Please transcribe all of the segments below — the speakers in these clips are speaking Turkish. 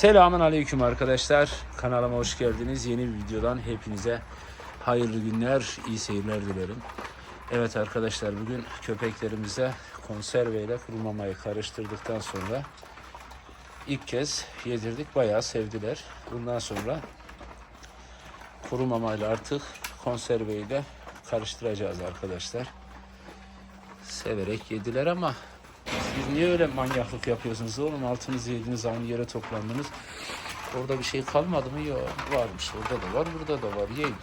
Selamun Aleyküm arkadaşlar. Kanalıma hoş geldiniz. Yeni bir videodan hepinize hayırlı günler, iyi seyirler dilerim. Evet arkadaşlar bugün köpeklerimize konserveyle kuru mamayı karıştırdıktan sonra ilk kez yedirdik. Bayağı sevdiler. Bundan sonra kuru mamayla artık konserveyle karıştıracağız arkadaşlar. Severek yediler ama siz niye öyle manyaklık yapıyorsunuz oğlum? Altınızı yediniz aynı yere toplandınız. Orada bir şey kalmadı mı? Yok varmış. Orada da var, burada da var. Yiyin.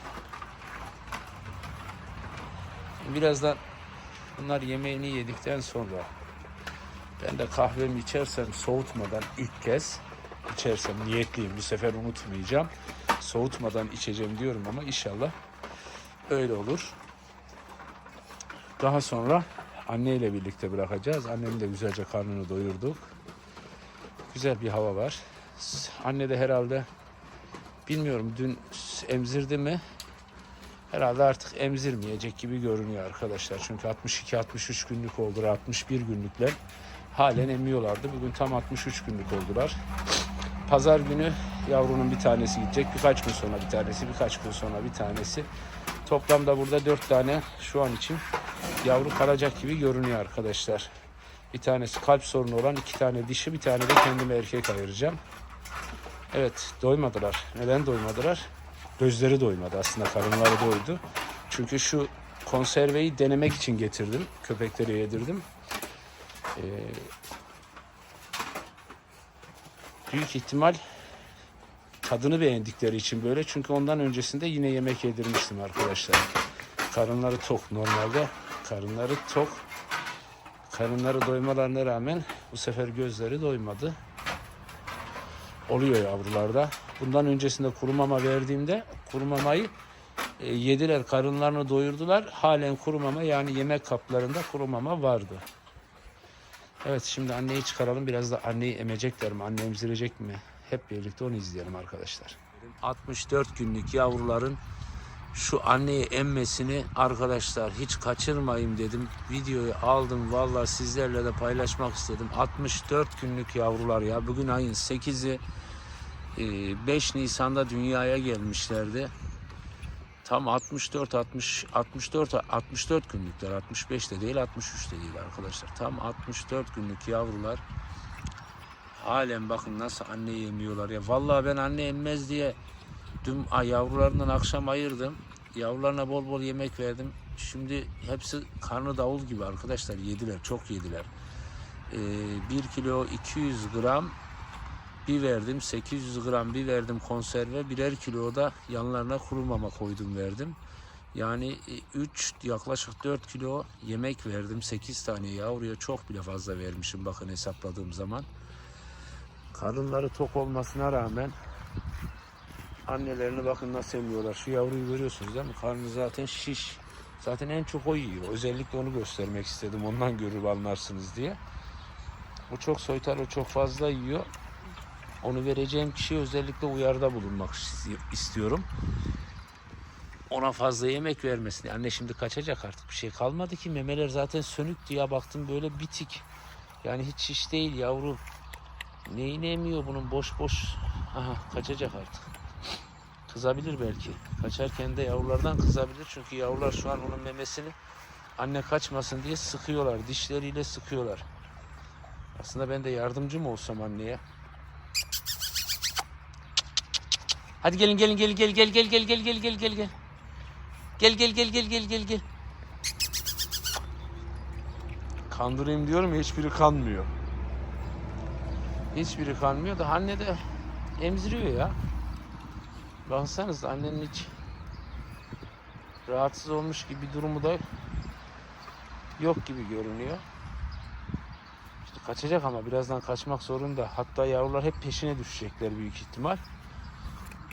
Birazdan bunlar yemeğini yedikten sonra ben de kahvemi içersem soğutmadan ilk kez içersem niyetliyim. Bu sefer unutmayacağım. Soğutmadan içeceğim diyorum ama inşallah öyle olur. Daha sonra anneyle birlikte bırakacağız. Annenin de güzelce karnını doyurduk. Güzel bir hava var. Anne de herhalde bilmiyorum dün emzirdi mi? Herhalde artık emzirmeyecek gibi görünüyor arkadaşlar. Çünkü 62-63 günlük oldular. 61 günlükler halen emiyorlardı. Bugün tam 63 günlük oldular. Pazar günü yavrunun bir tanesi gidecek. Birkaç gün sonra bir tanesi, birkaç gün sonra bir tanesi. Toplamda burada 4 tane şu an için yavru kalacak gibi görünüyor arkadaşlar. Bir tanesi kalp sorunu olan, iki tane dişi, bir tane de kendime erkek ayıracağım. Evet, doymadılar. Neden doymadılar? Gözleri doymadı aslında, karınları doydu. Çünkü şu konserveyi denemek için getirdim. Köpeklere yedirdim. Ee, büyük ihtimal tadını beğendikleri için böyle. Çünkü ondan öncesinde yine yemek yedirmiştim arkadaşlar. Karınları tok normalde. Karınları tok. Karınları doymalarına rağmen bu sefer gözleri doymadı. Oluyor yavrularda. Bundan öncesinde kuru mama verdiğimde kuru mamayı e, yediler, karınlarını doyurdular. Halen kuru mama yani yemek kaplarında kuru mama vardı. Evet şimdi anneyi çıkaralım. Biraz da anneyi emecekler mi? Anne emzirecek mi? Hep birlikte onu izleyelim arkadaşlar. 64 günlük yavruların şu anneyi emmesini arkadaşlar hiç kaçırmayayım dedim. Videoyu aldım vallahi sizlerle de paylaşmak istedim. 64 günlük yavrular ya. Bugün ayın 8'i e, 5 Nisan'da dünyaya gelmişlerdi. Tam 64 60 64 64 günlükler. 65 de değil, 63 de değil arkadaşlar. Tam 64 günlük yavrular. Halen bakın nasıl anne yemiyorlar ya. Vallahi ben anne emmez diye dün yavrularından akşam ayırdım. Yavrularına bol bol yemek verdim. Şimdi hepsi karnı davul gibi arkadaşlar yediler. Çok yediler. Ee, 1 kilo 200 gram bir verdim. 800 gram bir verdim konserve. Birer kilo da yanlarına kuru mama koydum verdim. Yani 3 yaklaşık 4 kilo yemek verdim. 8 tane yavruya çok bile fazla vermişim bakın hesapladığım zaman. Karınları tok olmasına rağmen annelerini bakın nasıl emiyorlar. Şu yavruyu görüyorsunuz değil mi? Karnı zaten şiş. Zaten en çok o yiyor. Özellikle onu göstermek istedim. Ondan görür anlarsınız diye. O çok soytar, o çok fazla yiyor. Onu vereceğim kişiye özellikle uyarıda bulunmak isti- istiyorum. Ona fazla yemek vermesin. Anne şimdi kaçacak artık. Bir şey kalmadı ki. Memeler zaten sönük diye baktım böyle bitik. Yani hiç şiş değil yavru. Neyini emiyor bunun boş boş. Aha kaçacak artık. Kızabilir belki. Kaçarken de yavrulardan kızabilir. Çünkü yavrular şu an onun memesini anne kaçmasın diye sıkıyorlar. Dişleriyle sıkıyorlar. Aslında ben de yardımcı mı olsam anneye? Hadi gelin gelin gelin gel gel gel gel gel gel gel gel gel. Gel gel gel gel gel gel gel. Kandırayım diyorum ya hiçbiri kanmıyor. Hiçbiri kanmıyor da anne de emziriyor ya. Baksanız annenin hiç rahatsız olmuş gibi bir durumu da yok gibi görünüyor. İşte kaçacak ama birazdan kaçmak zorunda. Hatta yavrular hep peşine düşecekler büyük ihtimal.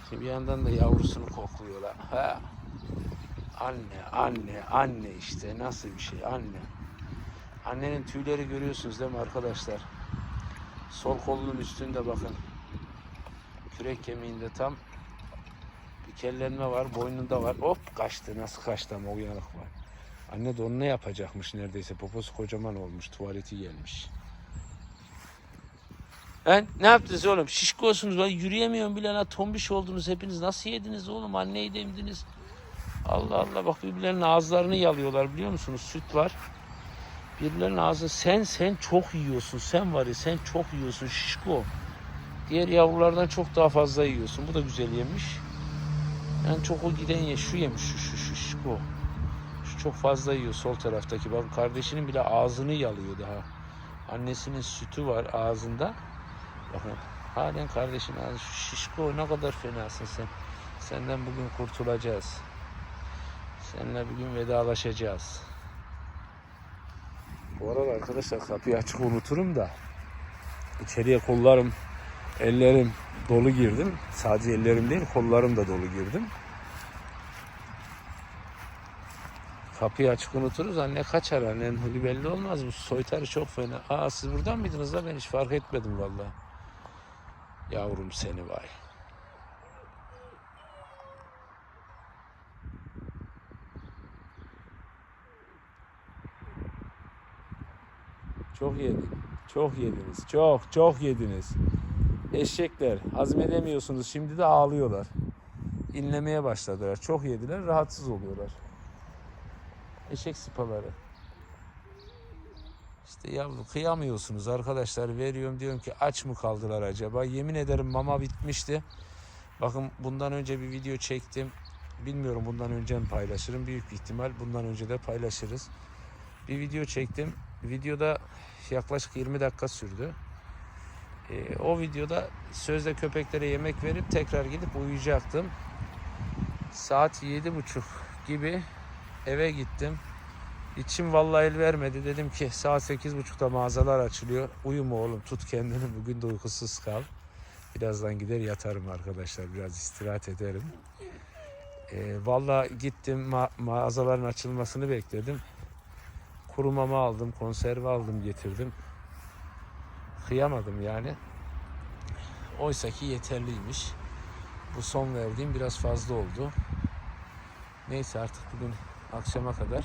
Şimdi bir yandan da yavrusunu kokluyorlar. Ha. Anne, anne, anne işte nasıl bir şey anne. Annenin tüyleri görüyorsunuz değil mi arkadaşlar? Sol kolunun üstünde bakın. Kürek kemiğinde tam bir kellenme var, boynunda var. Hop kaçtı. Nasıl kaçtı ama uyanık var. Anne de onu ne yapacakmış neredeyse. Poposu kocaman olmuş. Tuvaleti gelmiş. He? Ne yaptınız oğlum? Şişko olsunuz. Ben yürüyemiyorum bile. lan. Tombiş oldunuz hepiniz. Nasıl yediniz oğlum? Anneyi de emdiniz. Allah Allah bak birbirlerinin ağızlarını yalıyorlar biliyor musunuz? Süt var. Birbirlerinin ağzı sen sen çok yiyorsun. Sen var ya sen çok yiyorsun şişko. Diğer yavrulardan çok daha fazla yiyorsun. Bu da güzel yemiş. Yani çok o giden ye. Şu yemiş şu şu şu şişko. Şu çok fazla yiyor sol taraftaki. Bakın kardeşinin bile ağzını yalıyor daha. Annesinin sütü var ağzında. Bakın halen kardeşin ağzı. Şu şişko ne kadar fenasın sen. Senden bugün kurtulacağız. Seninle bugün vedalaşacağız. Bu arada arkadaşlar kapıyı açık unuturum da içeriye kollarım, ellerim dolu girdim. Sadece ellerim değil kollarım da dolu girdim. Kapıyı açık unuturuz. Anne kaçar annen huyu belli olmaz. Bu soytarı çok fena. Aa siz buradan mıydınız da ben hiç fark etmedim vallahi. Yavrum seni vay. Çok yedik. Çok yediniz. Çok çok yediniz. Eşekler hazmedemiyorsunuz. Şimdi de ağlıyorlar. İnlemeye başladılar. Çok yediler. Rahatsız oluyorlar. Eşek sıpaları. İşte ya kıyamıyorsunuz arkadaşlar. Veriyorum diyorum ki aç mı kaldılar acaba? Yemin ederim mama bitmişti. Bakın bundan önce bir video çektim. Bilmiyorum bundan önce mi paylaşırım. Büyük ihtimal bundan önce de paylaşırız. Bir video çektim. Videoda yaklaşık 20 dakika sürdü. Ee, o videoda sözde köpeklere yemek verip tekrar gidip uyuyacaktım. Saat yedi buçuk gibi eve gittim. İçim vallahi el vermedi. Dedim ki saat sekiz buçukta mağazalar açılıyor. Uyuma oğlum tut kendini bugün de uykusuz kal. Birazdan gider yatarım arkadaşlar. Biraz istirahat ederim. Ee, vallahi gittim ma- mağazaların açılmasını bekledim. Kuru mama aldım, konserve aldım, getirdim. Kıyamadım yani. Oysa ki yeterliymiş. Bu son verdiğim biraz fazla oldu. Neyse artık bugün akşama kadar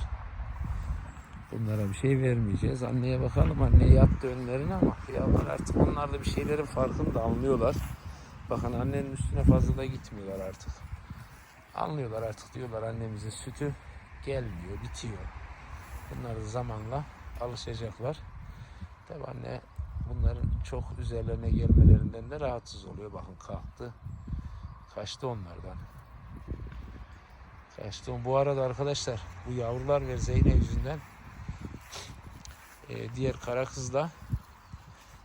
bunlara bir şey vermeyeceğiz. Anneye bakalım. Anne yattı önlerine ama kıyamlar artık onlar da bir şeylerin farkını da anlıyorlar. Bakın annenin üstüne fazla da gitmiyorlar artık. Anlıyorlar artık diyorlar annemizin sütü gelmiyor, bitiyor. Bunlar da zamanla alışacaklar. Tabi anne bunların çok üzerlerine gelmelerinden de rahatsız oluyor. Bakın kalktı. Kaçtı onlardan. Kaçtı. Bu arada arkadaşlar bu yavrular ve Zeyne yüzünden e, diğer kara kızla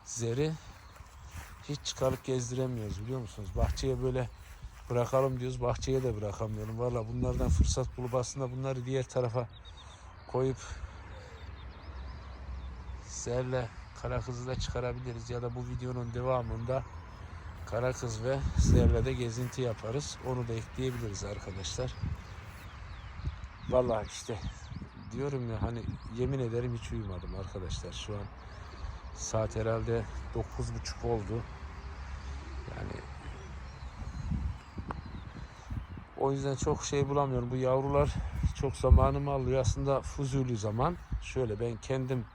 Zer'i hiç çıkarıp gezdiremiyoruz biliyor musunuz? Bahçeye böyle bırakalım diyoruz. Bahçeye de bırakamıyorum. Valla bunlardan fırsat bulup aslında bunları diğer tarafa koyup Zer'le kara kızı da çıkarabiliriz ya da bu videonun devamında kara kız ve Zer'le de gezinti yaparız. Onu da ekleyebiliriz arkadaşlar. Vallahi işte diyorum ya hani yemin ederim hiç uyumadım arkadaşlar şu an saat herhalde 9.30 oldu. Yani o yüzden çok şey bulamıyorum. Bu yavrular çok zamanımı alıyor. Aslında fuzuli zaman. Şöyle ben kendim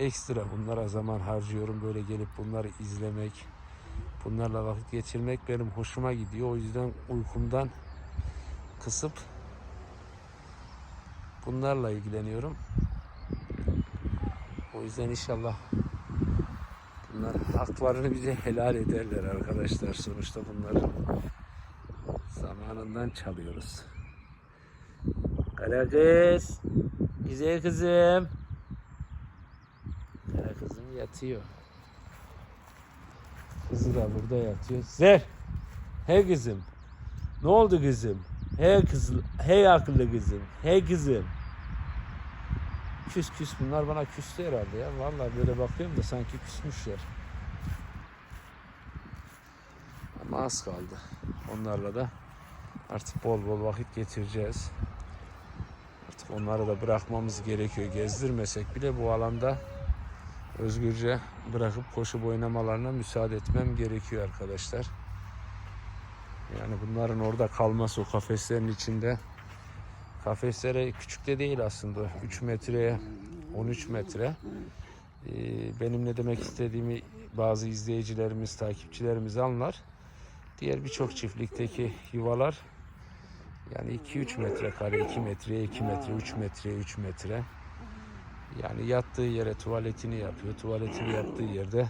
ekstra bunlara zaman harcıyorum. Böyle gelip bunları izlemek, bunlarla vakit geçirmek benim hoşuma gidiyor. O yüzden uykumdan kısıp bunlarla ilgileniyorum. O yüzden inşallah bunlar haklarını bize helal ederler arkadaşlar. Sonuçta bunları zamanından çalıyoruz. Kara. Güzel kızım. Yatıyor. Kızı da burada yatıyor. Zer. He kızım. Ne oldu kızım? He kızım. Hey akıllı kızım. Hey kızım. Küs küs bunlar bana küstü herhalde ya. Vallahi böyle bakıyorum da sanki küsmüşler. Ama az kaldı. Onlarla da artık bol bol vakit geçireceğiz. Artık onları da bırakmamız gerekiyor. Gezdirmesek bile bu alanda özgürce bırakıp koşup oynamalarına müsaade etmem gerekiyor arkadaşlar. Yani bunların orada kalması o kafeslerin içinde kafeslere küçük de değil aslında 3 metreye 13 metre Ee, benim ne demek istediğimi bazı izleyicilerimiz, takipçilerimiz anlar. Diğer birçok çiftlikteki yuvalar yani 2-3 metrekare, 2 metreye 2 metre, 3 metreye 3 metre. Yani yattığı yere tuvaletini yapıyor. Tuvaletini yaptığı yerde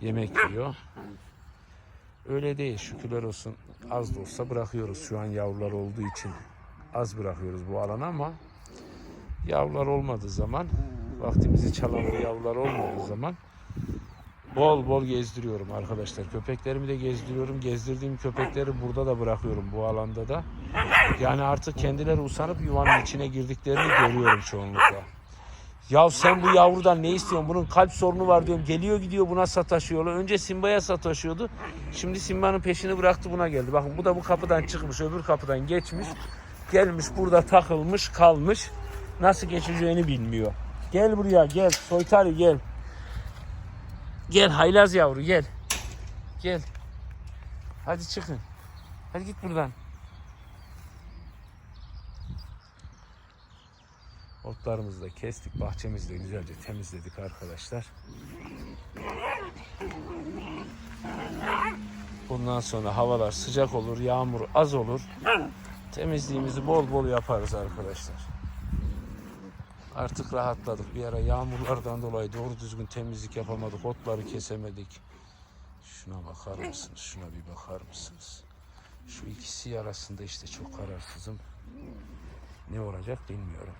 yemek yiyor. Öyle değil şükürler olsun. Az da olsa bırakıyoruz şu an yavrular olduğu için. Az bırakıyoruz bu alana ama yavrular olmadığı zaman vaktimizi çalan bu yavrular olmadığı zaman bol bol gezdiriyorum arkadaşlar. Köpeklerimi de gezdiriyorum. Gezdirdiğim köpekleri burada da bırakıyorum bu alanda da. Yani artık kendileri usanıp yuvanın içine girdiklerini görüyorum çoğunlukla. Ya sen bu yavrudan ne istiyorsun? Bunun kalp sorunu var diyorum. Geliyor gidiyor buna sataşıyorlar. Önce Simba'ya sataşıyordu. Şimdi Simba'nın peşini bıraktı buna geldi. Bakın bu da bu kapıdan çıkmış. Öbür kapıdan geçmiş. Gelmiş burada takılmış kalmış. Nasıl geçeceğini bilmiyor. Gel buraya gel. Soytarı gel. Gel haylaz yavru gel. Gel. Hadi çıkın. Hadi git buradan. Otlarımızı da kestik. Bahçemizi de güzelce temizledik arkadaşlar. Bundan sonra havalar sıcak olur, yağmur az olur. Temizliğimizi bol bol yaparız arkadaşlar. Artık rahatladık. Bir ara yağmurlardan dolayı doğru düzgün temizlik yapamadık. Otları kesemedik. Şuna bakar mısınız? Şuna bir bakar mısınız? Şu ikisi arasında işte çok kararsızım. Ne olacak bilmiyorum.